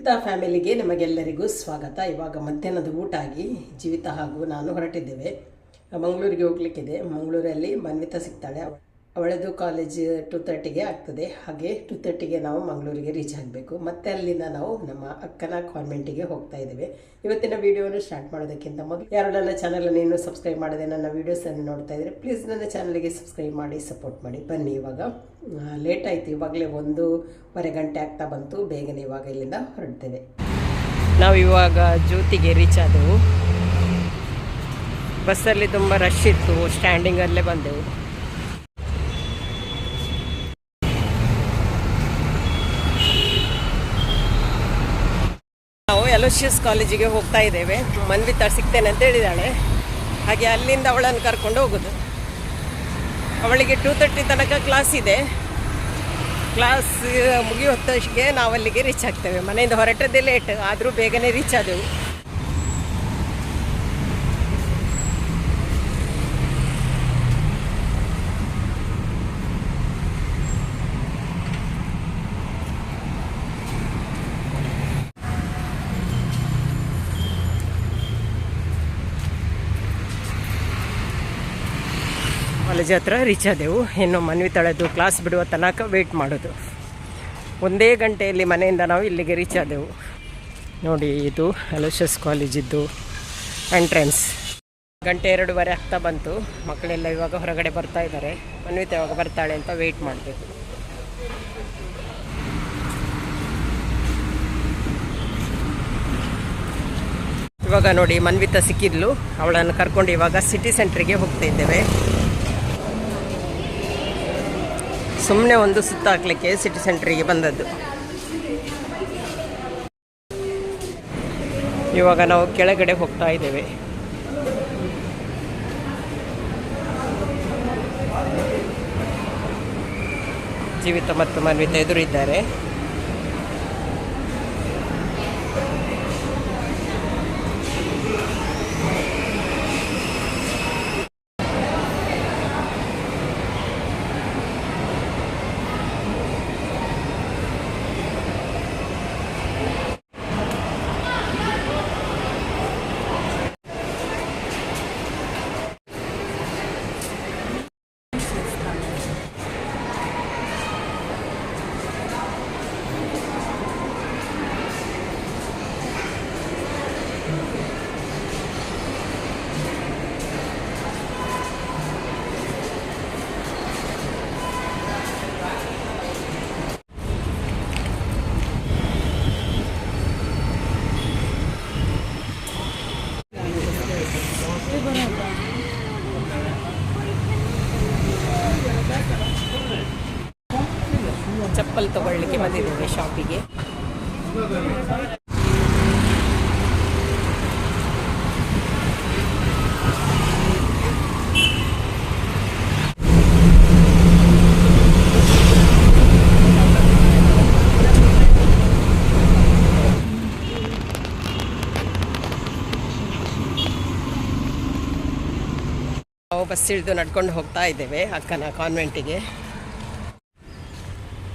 ಮಿತಾ ಫ್ಯಾಮಿಲಿಗೆ ನಮಗೆಲ್ಲರಿಗೂ ಸ್ವಾಗತ. ಇವಾಗ ಮಧ್ಯಾಹ್ನದ ಊಟ ಆಗಿ ಜೀವಿತ ಹಾಗೂ ನಾನು ಹೊರಟಿದ್ದೇವೆ. ಮಂಗಳೂರಿಗೆ ಹೋಗ್ಲಿಕ್ಕಿದೆ. ಮಂಗಳೂರಲ್ಲಿ ಮನ್ವಿತಾ ಸಿಗ್ತಾಳೆ. ಅವಳದು ಕಾಲೇಜ್ ಟು ತರ್ಟಿಗೆ ಆಗ್ತದೆ. ಹಾಗೆ ಟು ತರ್ಟಿಗೆ ನಾವು ಮಂಗಳೂರಿಗೆ ರೀಚ್ ಆಗಬೇಕು. ಮತ್ತೆ ಅಲ್ಲಿಂದ ನಾವು ನಮ್ಮ ಅಕ್ಕನ ಕಾನ್ವೆಂಟಿಗೆ ಹೋಗ್ತಾ ಇದ್ದೇವೆ. ಇವತ್ತಿನ ವಿಡಿಯೋವನ್ನು ಸ್ಟಾರ್ಟ್ ಮಾಡೋದಕ್ಕಿಂತ ಮೊದಲು ಯಾರೆಲ್ಲ ಚಾನಲನ್ನು ಇನ್ನೂ ಸಬ್ಸ್ಕ್ರೈಬ್ ಮಾಡದೆ ನನ್ನ ವೀಡಿಯೋಸನ್ನು ನೋಡ್ತಾ ಇದ್ರೆ ಪ್ಲೀಸ್ ನನ್ನ ಚಾನಲ್ಗೆ ಸಬ್ಸ್ಕ್ರೈಬ್ ಮಾಡಿ ಸಪೋರ್ಟ್ ಮಾಡಿ. ಬನ್ನಿ ಇವಾಗ. ಲೇಟ್ ಆಯಿತು. ಇವಾಗಲೇ ಒಂದೂವರೆ ಗಂಟೆ ಆಗ್ತಾ ಬಂತು. ಬೇಗನೆ ಇವಾಗ ಇಲ್ಲಿಂದ ಹೊರಡ್ತೇವೆ. ನಾವು ಇವಾಗ ಜ್ಯೋತಿಗೆ ರೀಚ್ ಆದೆವು. ಬಸ್ಸಲ್ಲಿ ತುಂಬ ರಶ್ ಇತ್ತು. ಸ್ಟ್ಯಾಂಡಿಂಗಲ್ಲೇ ಬಂದೆವು. ನಾವು ಎಲೋಶಿಯಸ್ ಕಾಲೇಜಿಗೆ ಹೋಗ್ತಾ ಇದ್ದೇವೆ. ಮನ್ವಿತಾ ಸಿಗ್ತೇನೆ ಅಂತ ಹೇಳಿದಾಳೆ. ಹಾಗೆ ಅಲ್ಲಿಂದ ಅವಳನ್ನು ಕರ್ಕೊಂಡು ಹೋಗೋದು. ಅವಳಿಗೆ ಟೂ ತರ್ಟಿ ತನಕ ಕ್ಲಾಸ್ ಇದೆ. ಕ್ಲಾಸ್ ಮುಗಿಯೋ ಹೊತ್ತಿಗೆ ನಾವು ಅಲ್ಲಿಗೆ ರೀಚ್ ಆಗ್ತೇವೆ. ಮನೆಯಿಂದ ಹೊರಟದ್ದೇ ಲೇಟ್ ಆದರೂ ಬೇಗನೆ ರೀಚ್ ಆದೆವು. ಕಾಲೇಜ್ ಹತ್ರ ರೀಚ್ ಆದೆವು. ಇನ್ನು ಮನ್ವಿತಾಳದ್ದು ಕ್ಲಾಸ್ ಬಿಡುವ ತನಕ ವೆಯ್ಟ್ ಮಾಡೋದು. ಒಂದೇ ಗಂಟೆಯಲ್ಲಿ ಮನೆಯಿಂದ ನಾವು ಇಲ್ಲಿಗೆ ರೀಚ್ ಆದೆವು. ನೋಡಿ ಇದು ಅಲೋಷಸ್ ಕಾಲೇಜಿದ್ದು ಎಂಟ್ರೆನ್ಸ್ ಗಂಟೆ ಎರಡೂವರೆ ಆಗ್ತಾ ಬಂತು. ಮಕ್ಕಳೆಲ್ಲ ಇವಾಗ ಹೊರಗಡೆ ಬರ್ತಾ ಇದ್ದಾರೆ ಮನ್ವಿತ ಯಾವಾಗ ಬರ್ತಾಳೆ ಅಂತ ವೆಯ್ಟ್ ಮಾಡಬೇಕು. ಇವಾಗ ನೋಡಿ ಮನ್ವಿತ ಸಿಕ್ಕಿದ್ಲು. ಅವಳನ್ನು ಕರ್ಕೊಂಡು ಇವಾಗ ಸಿಟಿ ಸೆಂಟ್ರಿಗೆ ಹೋಗ್ತಾ ಇದ್ದೇವೆ. ಸುಮ್ಮನೆ ಒಂದು ಸುತ್ತ ಹಾಕ್ಲಿಕ್ಕೆ ಸಿಟಿ ಸೆಂಟ್ರಿಗೆ ಬಂದದ್ದು. ಇವಾಗ ನಾವು ಕೆಳಗಡೆ ಹೋಗ್ತಾ ಇದ್ದೇವೆ. ಜೀವಿತ ಮತ್ತು ಮನ್ವಿತ ಎದುರಿದ್ದಾರೆ. ಚಪ್ಪಲ್ ತಗೊಳ್ಳಿಕ್ಕೆ ಬಂದಿದ್ದೇವೆ ಶಾಪಿಗೆ ನಾವು ಬಸ್ ಇಳಿದು ನಡ್ಕೊಂಡು ಹೋಗ್ತಾ ಇದ್ದೇವೆ ಅಕ್ಕನ ಕಾನ್ವೆಂಟಿಗೆ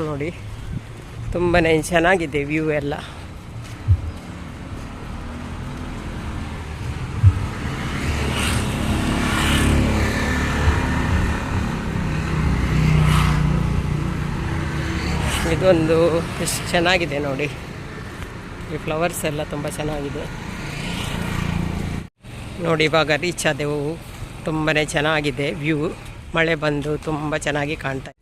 ನೋಡಿ. ತುಂಬಾ ಚೆನ್ನಾಗಿದೆ ವ್ಯೂ ಎಲ್ಲ. ಇದೊಂದು ಎಷ್ಟು ಚೆನ್ನಾಗಿದೆ ನೋಡಿ. ಈ ಫ್ಲವರ್ಸ್ ಎಲ್ಲ ತುಂಬ ಚೆನ್ನಾಗಿದೆ. ನೋಡಿ ಇವಾಗ ರೀಚ್ ಆದೆವು. ತುಂಬಾ ಚೆನ್ನಾಗಿದೆ ವ್ಯೂ ಮಳೆ ಬಂದು ತುಂಬ ಚೆನ್ನಾಗಿ ಕಾಣ್ತಾ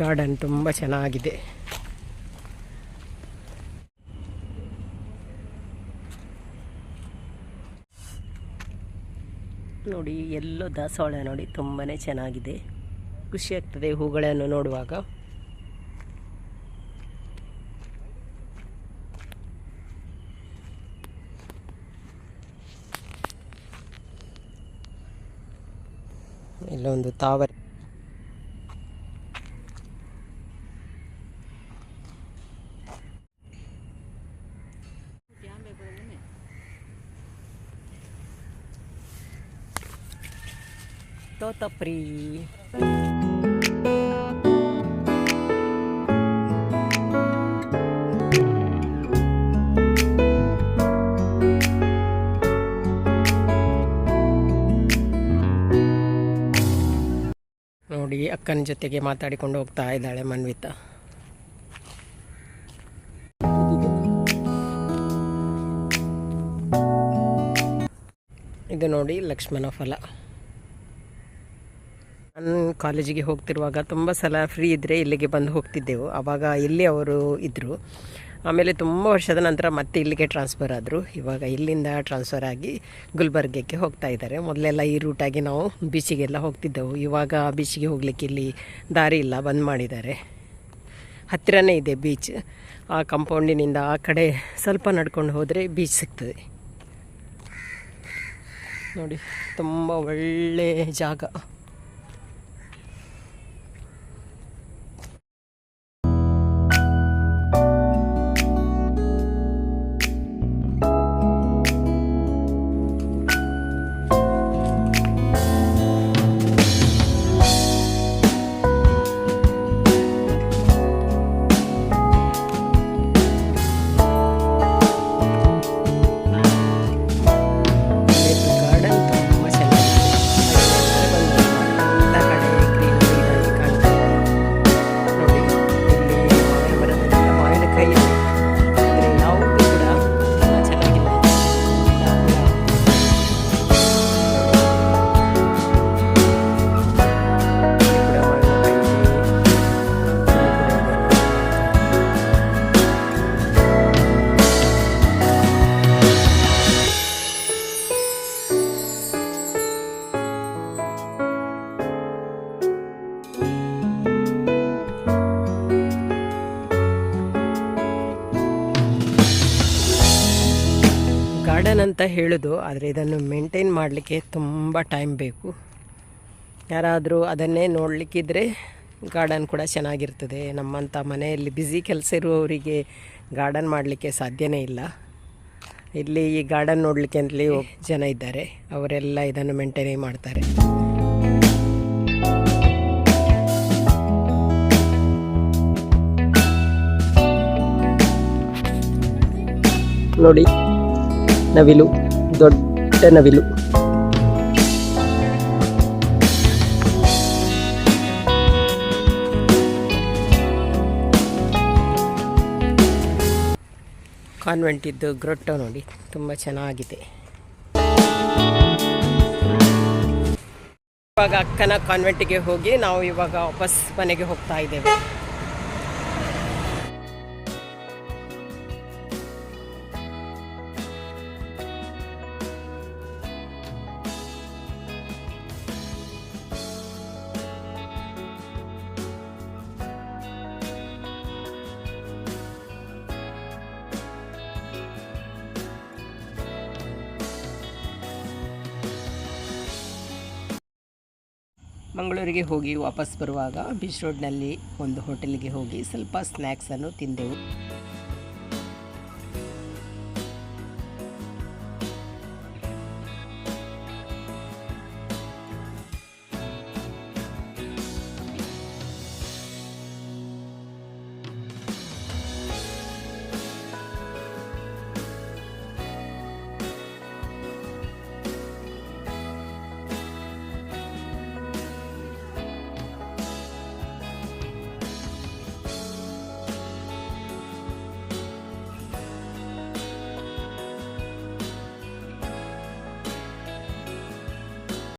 ಗಾರ್ಡನ್ ತುಂಬ ಚೆನ್ನಾಗಿದೆ. ನೋಡಿ, ಎಲ್ಲೋ ದಾಸವಾಳ ನೋಡಿ ತುಂಬಾ ಚೆನ್ನಾಗಿದೆ. ಖುಷಿ ಆಗ್ತದೆ ಹೂಗಳನ್ನು ನೋಡುವಾಗ. ಇಲ್ಲೊಂದು ತಾವರೆ ತೋತಪ್ರಿ ನೋಡಿ ಅಕ್ಕನ ಜೊತೆಗೆ ಮಾತಾಡಿಕೊಂಡು ಹೋಗ್ತಾ ಇದ್ದಾಳೆ ಮನ್ವಿತ. ಇದು ನೋಡಿ ಲಕ್ಷ್ಮಣ ಫಲ. ನಾನು ಕಾಲೇಜಿಗೆ ಹೋಗ್ತಿರುವಾಗ ತುಂಬ ಸಲ ಫ್ರೀ ಇದ್ದರೆ ಇಲ್ಲಿಗೆ ಬಂದು ಹೋಗ್ತಿದ್ದೆವು. ಆವಾಗ ಇಲ್ಲಿ ಅವರು ಇದ್ದರು ಆಮೇಲೆ ತುಂಬ ವರ್ಷದ ನಂತರ ಮತ್ತೆ ಇಲ್ಲಿಗೆ ಟ್ರಾನ್ಸ್ಫರ್ ಆದರು. ಇವಾಗ ಇಲ್ಲಿಂದ ಟ್ರಾನ್ಸ್ಫರ್ ಆಗಿ ಗುಲ್ಬರ್ಗಕ್ಕೆ ಹೋಗ್ತಾ ಇದ್ದಾರೆ. ಮೊದಲೆಲ್ಲ ಈ ರೂಟಾಗಿ ನಾವು ಬೀಚಿಗೆಲ್ಲ ಹೋಗ್ತಿದ್ದೆವು. ಇವಾಗ ಬೀಚಿಗೆ ಹೋಗಲಿಕ್ಕೆ ಇಲ್ಲಿ ದಾರಿ ಇಲ್ಲ, ಬಂದ್ ಮಾಡಿದ್ದಾರೆ. ಹತ್ತಿರನೇ ಇದೆ ಬೀಚ್ ಆ ಕಂಪೌಂಡಿನಿಂದ ಆ ಕಡೆ ಸ್ವಲ್ಪ ನಡ್ಕೊಂಡು ಹೋದರೆ ಬೀಚ್ ಸಿಗ್ತದೆ. ನೋಡಿ, ತುಂಬ ಒಳ್ಳೆ ಜಾಗ. ಅಂತ ಹೇಳೋದು, ಆದರೆ ಇದನ್ನು ಮೇಂಟೈನ್ ಮಾಡಲಿಕ್ಕೆ ತುಂಬ ಟೈಮ್ ಬೇಕು. ಯಾರಾದರೂ ಅದನ್ನೇ ನೋಡಲಿಕ್ಕಿದ್ರೆ ಗಾರ್ಡನ್ ಕೂಡ ಚೆನ್ನಾಗಿರ್ತದೆ. ನಮ್ಮಂಥ ಮನೆಯಲ್ಲಿ ಬ್ಯುಸಿ ಕೆಲಸ ಇರುವವರಿಗೆ ಗಾರ್ಡನ್ ಮಾಡಲಿಕ್ಕೆ ಸಾಧ್ಯವೇ ಇಲ್ಲ. ಇಲ್ಲಿ ಈ ಗಾರ್ಡನ್ ನೋಡಲಿಕ್ಕೆ ಅಂತಲೇ ಜನ ಇದ್ದಾರೆ. ಅವರೆಲ್ಲ ಇದನ್ನು ಮೇಂಟೈನ್ ಮಾಡ್ತಾರೆ. ನೋಡಿ. ನವಿಲು, ದೊಡ್ಡ ನವಿಲು. ಕಾನ್ವೆಂಟಿದ್ದು ಗ್ರೊಟ್ಟೋ ನೋಡಿ, ತುಂಬ ಚೆನ್ನಾಗಿದೆ. ಇವಾಗ ಅಕ್ಕನ ಕಾನ್ವೆಂಟಿಗೆ ಹೋಗಿ ನಾವು ಇವಾಗ ವಾಪಸ್ ಮನೆಗೆ ಹೋಗ್ತಾ ಇದ್ದೇವೆ. ಮಂಗಳೂರಿಗೆ ಹೋಗಿ ವಾಪಸ್ ಬರುವಾಗ ಬೀಚ್ ರೋಡ್ನಲ್ಲಿ ಒಂದು ಹೋಟೆಲ್ಗೆ ಹೋಗಿ ಸ್ವಲ್ಪ ಸ್ನ್ಯಾಕ್ಸನ್ನು ತಿಂದೆವು.